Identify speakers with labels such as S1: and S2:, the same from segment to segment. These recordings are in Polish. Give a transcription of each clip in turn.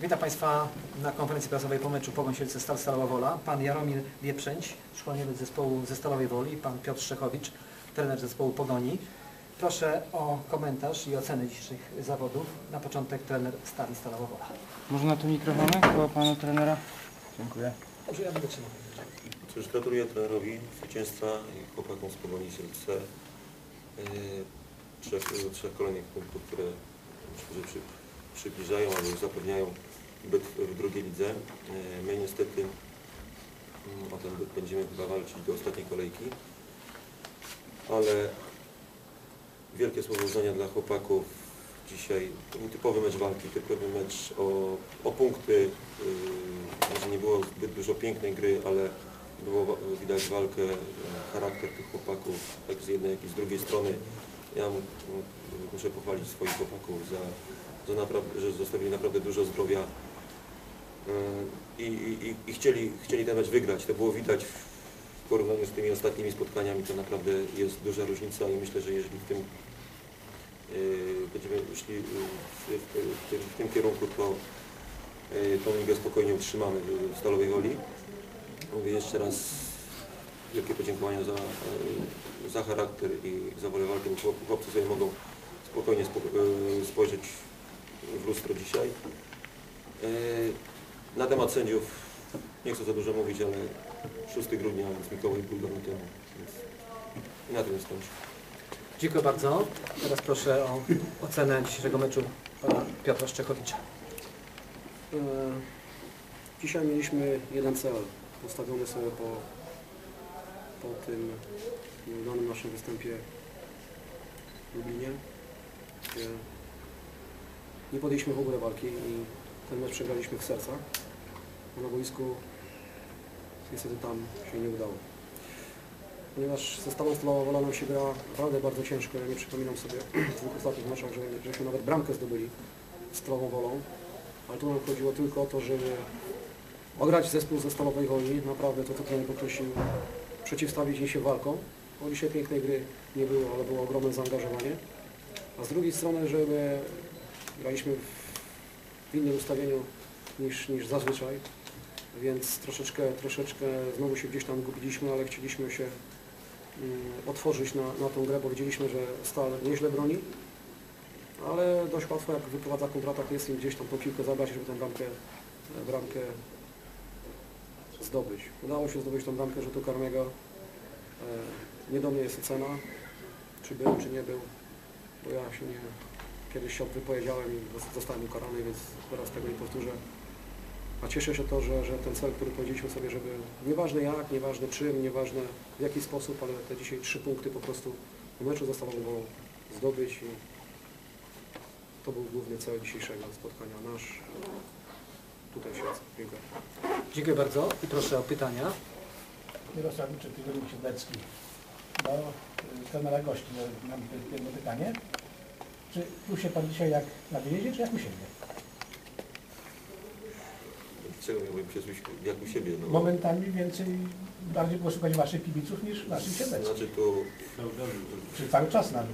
S1: Witam Państwa na konferencji prasowej po meczu Pogoń Siedlce Stal Stalowa Wola. Pan Jaromir Wieprzęć, szkoleniowiec zespołu ze Stalowej Woli, pan Piotr Szczechowicz, trener zespołu Pogoni. Proszę o komentarz i ocenę dzisiejszych zawodów. Na początek trener Stali Stalowa Wola.
S2: Można tu mikrofony koło pana trenera? Dziękuję.
S1: Dobrze, ja będę trzymał.
S3: Cóż, gratuluję trenerowi zwycięstwa i chłopakom z Pogoni Siedlce. Yy, Trzech, trzech kolejnych punktów, które myślę, że przy, przybliżają albo zapewniają byt w drugiej lidze. Yy, My niestety mm, o ten byt będziemy chyba walczyć do ostatniej kolejki, ale wielkie słowo uznania dla chłopaków. Dzisiaj nietypowy mecz walki, typowy mecz o, o punkty. Yy, Może nie było zbyt dużo pięknej gry, ale było widać walkę, e, charakter tych chłopaków, tak z jednej, jak i z drugiej strony. Ja mu- mu- muszę pochwalić swoich chłopaków za, za naprawdę, że zostawili naprawdę dużo zdrowia Yy, i, i, i- chcieli, chcieli ten mecz wygrać. To było widać w porównaniu z tymi ostatnimi spotkaniami, to naprawdę jest duża różnica i myślę, że jeżeli w tym yy, będziemy szli w, w, w, tym, w tym kierunku, to yy, tą ligę spokojnie utrzymamy w Stalowej Woli. Mówię jeszcze raz wielkie podziękowania za, e, za charakter i za wolę walki. Chłop- Chłopcy sobie mogą spokojnie spo, e, spojrzeć w lustro dzisiaj. E, Na temat sędziów nie chcę za dużo mówić, ale 6 grudnia, więc Mikołaj pół dawno temu. Więc I na tym skończę.
S1: Dziękuję bardzo. Teraz proszę o ocenę dzisiejszego meczu pana Piotra Szczechowicza.
S4: E, Dzisiaj mieliśmy jeden cel postawiony sobie po, po tym nieudanym naszym występie w Lublinie, gdzie nie podjęliśmy w ogóle walki i ten mecz przegraliśmy w sercach, na boisku niestety tam się nie udało. Ponieważ ze Stalą Stalowa nam się gra naprawdę bardzo ciężko, ja nie przypominam sobie w dwóch ostatnich meczach, że, żeśmy nawet bramkę zdobyli Stalową Wolą, ale tu nam chodziło tylko o to, żeby ograć zespół ze Stalowej Woli, naprawdę to, co trener poprosił, przeciwstawić im się walką, bo dzisiaj pięknej gry nie było, ale było ogromne zaangażowanie, a z drugiej strony, żeby graliśmy w innym ustawieniu niż, niż zazwyczaj, więc troszeczkę, troszeczkę znowu się gdzieś tam gubiliśmy, ale chcieliśmy się mm, otworzyć na, na tą grę, bo widzieliśmy, że Stal nieźle broni, ale dość łatwo jak wyprowadza kontratak jest im gdzieś tam tą piłkę zabrać, żeby tę bramkę, bramkę zdobyć. Udało się zdobyć tą bramkę rzutu karnego. E, Nie do mnie jest ocena, czy był, czy nie był, bo ja się nie, kiedyś się wypowiedziałem i zos- zostałem ukarany, więc teraz tego nie powtórzę. A cieszę się to, że, że ten cel, który powiedzieliśmy sobie, żeby nieważne jak, nieważne czym, nieważne w jaki sposób, ale te dzisiaj trzy punkty po prostu w meczu zostało zdobyć i to był główny cel dzisiejszego spotkania nasz. Tutaj się Dziękuję.
S1: Dziękuję bardzo i proszę o pytania.
S5: Mirosław Tygodnik Siedlecki. Do trenera gości mam jedno pytanie. Czy czuł się Pan dzisiaj jak na wyjeździe, czy jak u siebie?
S3: Czego miałbym się jak u siebie? No.
S5: Momentami więcej, bardziej było słuchać Waszych kibiców niż naszych siedleckich.
S3: Znaczy tu
S5: Czy cały czas nawet.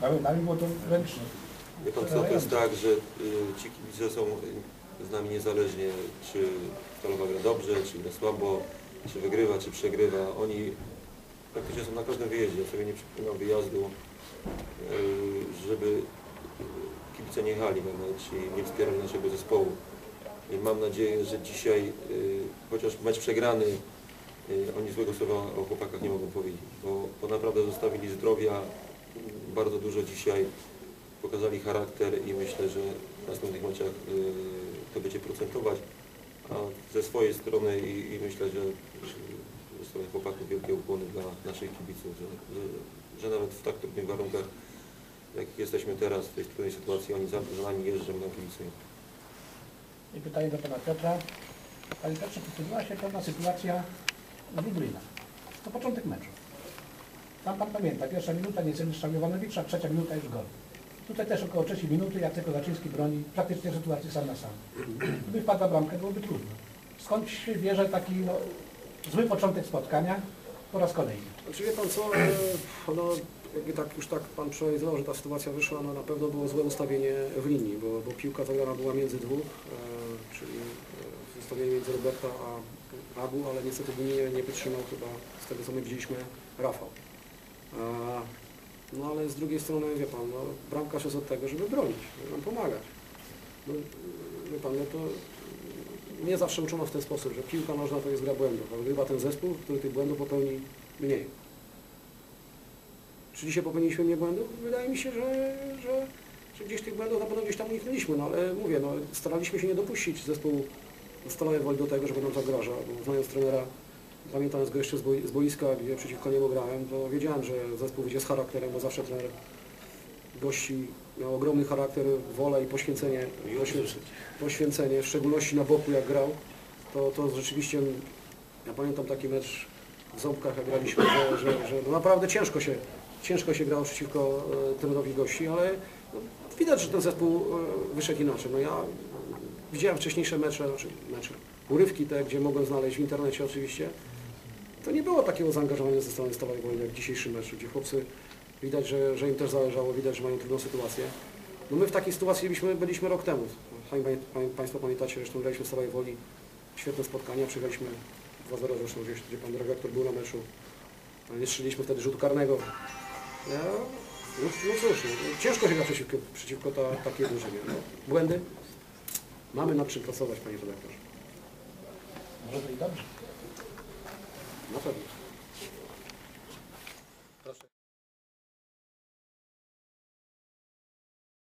S5: Momentami było to wręcz
S3: Wie pan co, to jest tak, że y, ci kibice są y, z nami niezależnie, czy Stalowa gra dobrze, czy gra słabo, czy wygrywa, czy przegrywa. Oni praktycznie są na każdym wyjeździe. Ja sobie nie przypominam wyjazdu, żeby y, kibice nie jechali na mecz i nie wspierali naszego zespołu. I mam nadzieję, że dzisiaj, y, chociaż mecz przegrany, y, oni złego słowa o chłopakach nie mogą powiedzieć, bo, bo naprawdę zostawili zdrowia y, bardzo dużo dzisiaj pokazali charakter i myślę, że w następnych meczach y, to będzie procentować. A ze swojej strony i, i myślę, że ze strony chłopaków wielkie ukłony dla naszych kibiców, że, że, nawet w tak trudnych warunkach, jak jesteśmy teraz, w tej trudnej sytuacji, oni za, za nami jeżdżą na kibicują.
S5: I pytanie do Pana Piotra. Panie Piotrze, powtórzyła się pewna sytuacja z Lublina. To początek meczu. Tam Pan pamięta, pierwsza minuta niecelny strzał Jovanowicza, trzecia minuta już gol. Tutaj też około trzeciej minuty Jacek Kozaczyński broni praktycznie w sytuacji sam na sam. Gdyby wpadła bramka, byłoby trudno. Skąd się bierze taki no, zły początek spotkania po raz kolejny?
S4: Znaczy wie Pan co, e, no, jakby tak już tak Pan przeanalizował, że ta sytuacja wyszła, no na pewno było złe ustawienie w linii, bo, bo piłka zagrana była między dwóch, e, czyli e, ustawienie między Roberta a Agu, ale niestety nie, nie wytrzymał chyba z tego co my widzieliśmy Rafał. E, no ale z drugiej strony, wie Pan, no, bramkarz jest od tego, żeby bronić, żeby nam pomagać. No, wie Pan, no to mnie zawsze uczono w ten sposób, że piłka nożna to jest gra błędów, a wygrywa ten zespół, który tych błędów popełni mniej. Czy dzisiaj popełniliśmy mniej błędów? Wydaje mi się, że, że, że gdzieś tych błędów na pewno gdzieś tam uniknęliśmy, no ale mówię, no, staraliśmy się nie dopuścić zespół Stalowej Woli do tego, żeby nam zagraża, bo znając trenera, pamiętając go jeszcze z boiska, gdzie przeciwko niemu grałem, to wiedziałem, że zespół wyjdzie z charakterem, bo zawsze trener gości miał ogromny charakter, wolę i poświęcenie, poświęcenie, w szczególności na boku jak grał, to, to rzeczywiście, ja pamiętam taki mecz w Ząbkach, jak graliśmy, że, że, że no naprawdę ciężko się, ciężko się grało przeciwko e, trenerowi gości, ale no, widać, że ten zespół e, wyszedł inaczej. No ja widziałem wcześniejsze mecze, znaczy mecze, urywki te, gdzie mogłem znaleźć w internecie oczywiście, to nie było takiego zaangażowania ze strony Stalowej Woli jak dzisiejszy mecz, gdzie chłopcy widać, że, że im też zależało, widać, że mają trudną sytuację. No my w takiej sytuacji byliśmy, byliśmy rok temu. Państwo pamiętacie, zresztą graliśmy w Stalowej Woli świetne spotkania, przegraliśmy 2-0 zresztą, gdzieś, gdzie Pan Dyrektor był na meczu. Nie strzeliliśmy wtedy rzutu karnego. Ja, no, no cóż, no, ciężko się gra przeciwko, przeciwko ta, takiej drużynie. No, błędy? Mamy nad czym pracować, Panie Redaktorze.
S5: Może to i dobrze.
S4: Na pewno.